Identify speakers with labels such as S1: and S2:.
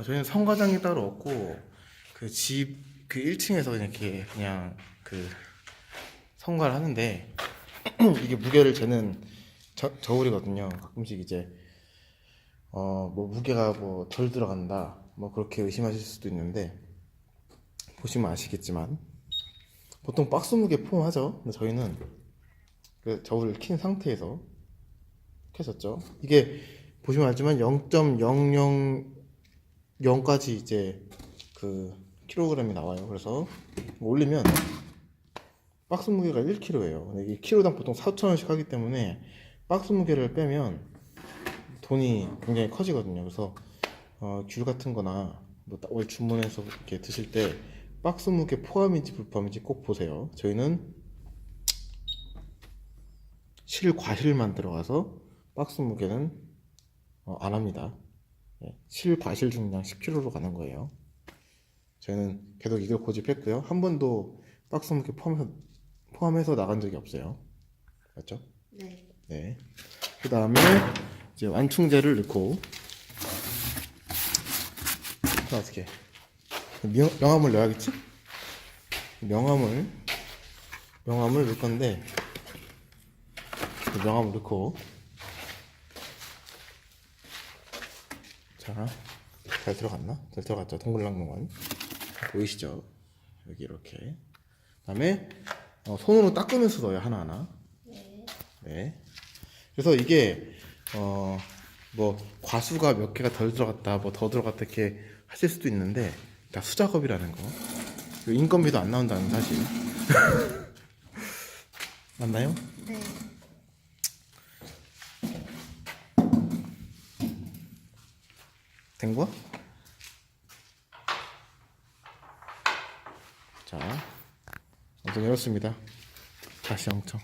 S1: 어, 저희는 성과장이 따로 없고 그 집 그 1층에서 이렇게 그냥 그 성과를 하는데 이게 무게를 재는 저, 저울이거든요. 가끔씩 이제 어 뭐 무게가 뭐 덜 들어간다 뭐 그렇게 의심하실 수도 있는데 보시면 아시겠지만 보통 박스 무게 포함하죠. 근데 저희는 그 저울을 킨 상태에서 켰었죠. 이게 보시면 알지만 0.000까지 이제 그 킬로그램이 나와요. 그래서 올리면 박스 무게가 1kg예요. 근데 이게 킬로당 보통 4,000원씩 하기 때문에 박스 무게를 빼면 돈이 굉장히 커지거든요. 그래서 어, 귤 같은 거나 뭐월 주문해서 이렇게 드실 때 박스 무게 포함인지 불포함인지 꼭 보세요. 저희는 실과실만 들어가서 박스 무게는 어, 안 합니다. 예, 실과실 중량 10kg로 가는 거예요. 저희는 계속 이걸 고집했고요. 한 번도 박스 무게 포함해서, 포함해서 나간 적이 없어요. 맞죠?
S2: 네.
S1: 네. 그 다음에 이제 완충제를 넣고 자, 어떻게 명, 명암을 넣어야겠지? 명암을 명암을 넣을 건데 명암을 넣고 자, 잘 들어갔나? 잘 들어갔죠? 동글랑동글 보이시죠? 여기 이렇게 그다음에 어, 손으로 닦으면서 넣어요 하나하나
S2: 네.
S1: 네. 그래서 이게 어 뭐 과수가 몇 개가 덜 들어갔다, 뭐 더 들어갔다 이렇게 하실 수도 있는데 다 수작업이라는 거. 이거 인건비도 안 나온다는 사실. 맞나요?
S2: 네.
S1: 된 거야? 자, 아무튼 이렇습니다. 다시 영청.